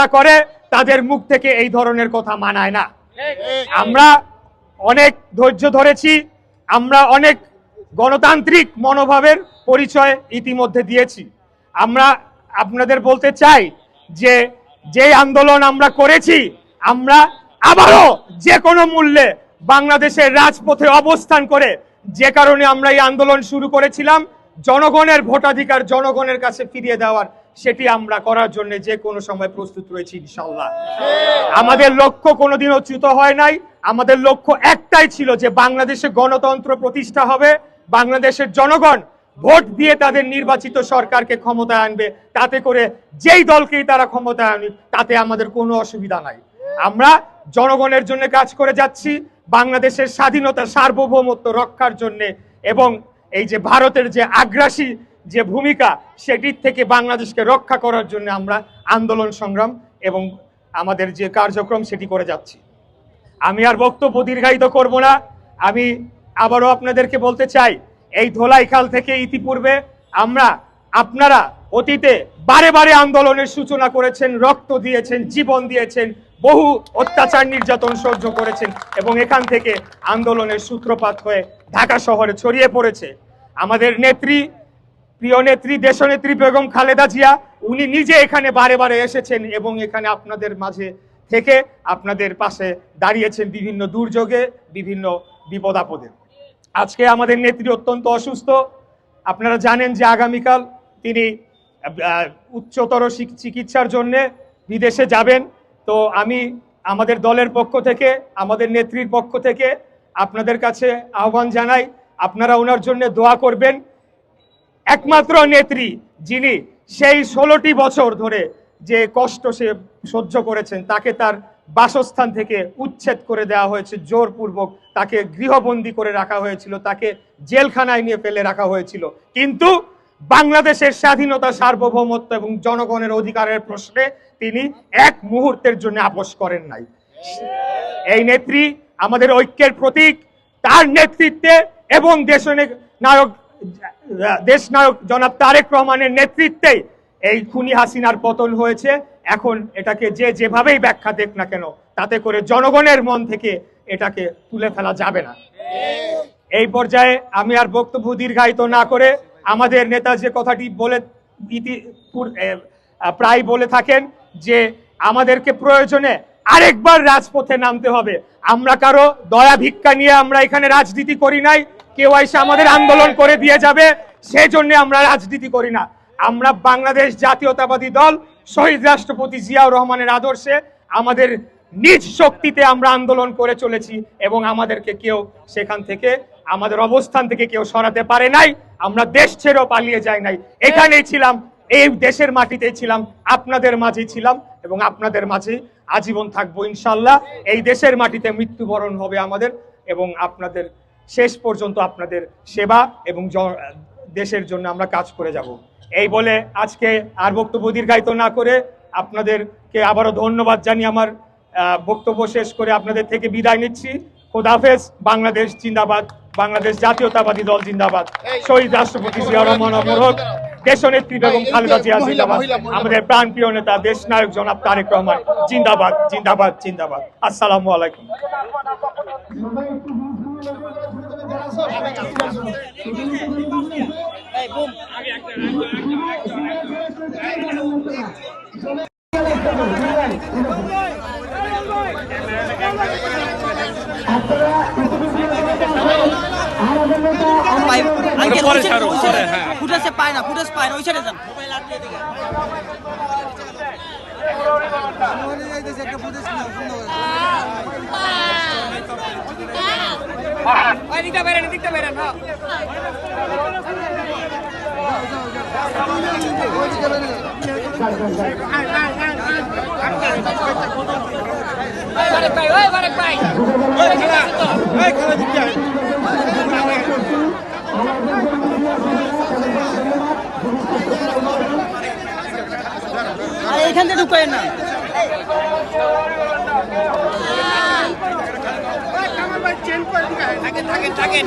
যারা করে, তাদের মুখ থেকে এই ধরনের কথা মানায় না। আমরা অনেক ধৈর্য ধরেছি, আমরা অনেক গণতান্ত্রিক মনোভাবের পরিচয় ইতিমধ্যে দিয়েছি। আমরা আপনাদের বলতে চাই যে যে আন্দোলন আমরা করেছি, আমরা আবারও যে কোনো মূল্যে বাংলাদেশের রাজপথে অবস্থান করে যে কারণে আমরা এই আন্দোলন শুরু করেছিলাম, জনগণের ভোটাধিকার জনগণের কাছে ফিরিয়ে দেওয়ার সেটি আমরা করার জন্য যে কোনো সময় প্রস্তুত রয়েছি ইনশাল্লাহ আমাদের লক্ষ্য কোনোদিনও চ্যুত হয় নাই। আমাদের লক্ষ্য একটাই ছিল যে বাংলাদেশে গণতন্ত্র প্রতিষ্ঠা হবে। বাংলাদেশের জনগণ ভোট দিয়ে তাদের নির্বাচিত সরকারকে ক্ষমতায় আনবে। তাতে করে যেই দলকেই তারা ক্ষমতায় আনুক তাতে আমাদের কোনো অসুবিধা নাই। আমরা জনগণের জন্য কাজ করে যাচ্ছি বাংলাদেশের স্বাধীনতা সার্বভৌমত্ব রক্ষার জন্য এবং এই যে ভারতের যে আগ্রাসী যে ভূমিকা সেটির থেকে বাংলাদেশকে রক্ষা করার জন্য আমরা আন্দোলন সংগ্রাম এবং আমাদের যে কার্যক্রম সেটি করে যাচ্ছি। আমি আর বক্তব্য দীর্ঘায়িত করব না। আমি আবারও আপনাদেরকে বলতে চাই, এই ধোলাই ধোলাইখাল থেকে ইতিপূর্বে আমরা আপনারা অতীতে বারে বারে আন্দোলনের সূচনা করেছেন, রক্ত দিয়েছেন, জীবন দিয়েছেন, বহু অত্যাচার নির্যাতন সহ্য করেছেন এবং এখান থেকে আন্দোলনের সূত্রপাত হয়ে ঢাকা শহরে ছড়িয়ে পড়েছে। আমাদের নেত্রী প্রিয় নেত্রী, দেশনেত্রী বেগম খালেদা জিয়া, উনি নিজে এখানে বারে বারে এসেছেন এবং এখানে আপনাদের মাঝে থেকে আপনাদের পাশে দাঁড়িয়েছেন বিভিন্ন দুর্যোগে, বিভিন্ন বিপদ আপদে আজকে আমাদের নেত্রী অত্যন্ত অসুস্থ। আপনারা জানেন যে আগামীকাল তিনি উচ্চতর চিকিৎসার জন্য বিদেশে যাবেন। তো আমি আমাদের দলের পক্ষ থেকে, আমাদের নেত্রীর পক্ষ থেকে আপনাদের কাছে আহ্বান জানাই, আপনারা ওনার জন্য দোয়া করবেন। একমাত্র নেত্রী যিনি সেই ষোলোটি বছর ধরে যে কষ্ট সে সহ্য করেছেন, তাকে তার বাসস্থান থেকে উচ্ছেদ করে দেওয়া হয়েছে, জোরপূর্বক তাকে গৃহবন্দী করে রাখা হয়েছিল, তাকে জেলখানায় নিয়ে ফেলে রাখা হয়েছিল। কিন্তু বাংলাদেশের স্বাধীনতা, সার্বভৌমত্ব এবং জনগণের অধিকারের প্রশ্নে তিনি এক মুহূর্তের জন্য আপোষ করেন নাই। এই নেত্রী আমাদের ঐক্যের প্রতীক, তার নেতৃত্বে এবং দেশ নায়ক দেশ নায়ক জনাব তারেক রহমানের নেতৃত্বে এই খুনি হাসিনার পতন হয়েছে। এখন এটাকে যে যেভাবেই ব্যাখ্যা দেখ না কেন, তাতে করে জনগণের মন থেকে এটাকে তুলে ফেলা যাবে না। এই পর্যায়ে আমি আর বক্তব্য দীর্ঘায়িত না করে আমাদের নেতা যে কথাটি বলে, ইতি পুর- প্রায় বলে থাকেন যে আমাদেরকে প্রয়োজনে আরেকবার রাজপথে নামতে হবে। আমরা কারও দয়া ভিক্ষা নিয়ে আমরা এখানে রাজনীতি করি নাই কেউ এসে আমাদের আন্দোলন করে দিয়ে যাবে, সেজন্য আমরা রাজনীতি করি না। আমরা বাংলাদেশ জাতীয়তাবাদী দল, শহীদ রাষ্ট্রপতি জিয়াউর রহমানের আদর্শে আমাদের নিজ শক্তিতে আমরা আন্দোলন করে চলেছি এবং আমাদেরকে কেউ সেখান থেকে, আমাদের অবস্থান থেকে কেউ সরাতে পারে নাই। আমরা দেশ ছেড়েও পালিয়ে যাই নাই। এখানেই ছিলাম, এই দেশের মাটিতেই ছিলাম, আপনাদের মাঝেই ছিলাম এবং আপনাদের মাঝে আজীবন থাকব ইনশাল্লাহ। এই দেশের মাটিতে মৃত্যুবরণ হবে আমাদের এবং আপনাদের শেষ পর্যন্ত আপনাদের সেবা এবং দেশের জন্য আমরা কাজ করে যাব। এই বলে আজকে আর বক্তব্য দীর্ঘায়িত না করে আপনাদেরকে আবারও ধন্যবাদ জানিয়ে আমার বক্তব্য শেষ করে আপনাদের থেকে বিদায় নিচ্ছি। খোদাফেজ বাংলাদেশ জিন্দাবাদ বাংলাদেশ জাতীয়তাবাদী দল জিন্দাবাদ। শহীদ রাষ্ট্রপতি জিয়া রহমান অমর হোক দেশনেত্রী বেগম খালেদা জিয়া জিন্দাবাদ। আমাদের প্রাণপ্রিয় নেতা দেশ নায়ক জনাব তারেক রহমান জিন্দাবাদ জিন্দাবাদ জিন্দাবাদ। আসসালামু আলাইকুম। পাই আঙ্কেল পরে ওই সাইডে, ছাড়ো, ওই সাইডে। পরে, হ্যাঁ। ফুটেজে পায় না ফুটেজ পায় না ওই সাইডে যান মোবাইল আটকে দিকে ওই দিকটা বেরেন দিকটা বেরেন হ্যাঁ। এখান থেকে ঢুকায় না। থাকেন থাকেন থাকেন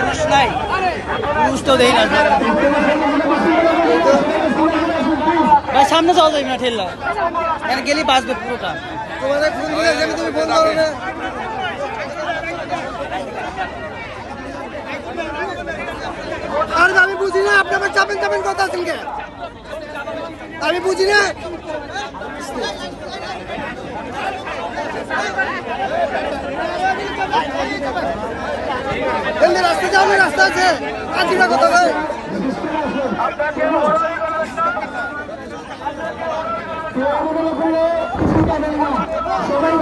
পুরুষ নাই তো দেই না ভাই, সামনে যাওয়া যাবে না ঠেললা এখানে গেলেই বাঁচবে পুরোটা। তোমাদের আমি বুঝি না, আপনি আমার চাপেন চাপেন কথা আছেন কে আমি বুঝি না। এমনি রাস্তা যাও না রাস্তা আছে। কাজিরা কথা ভাই? সবাই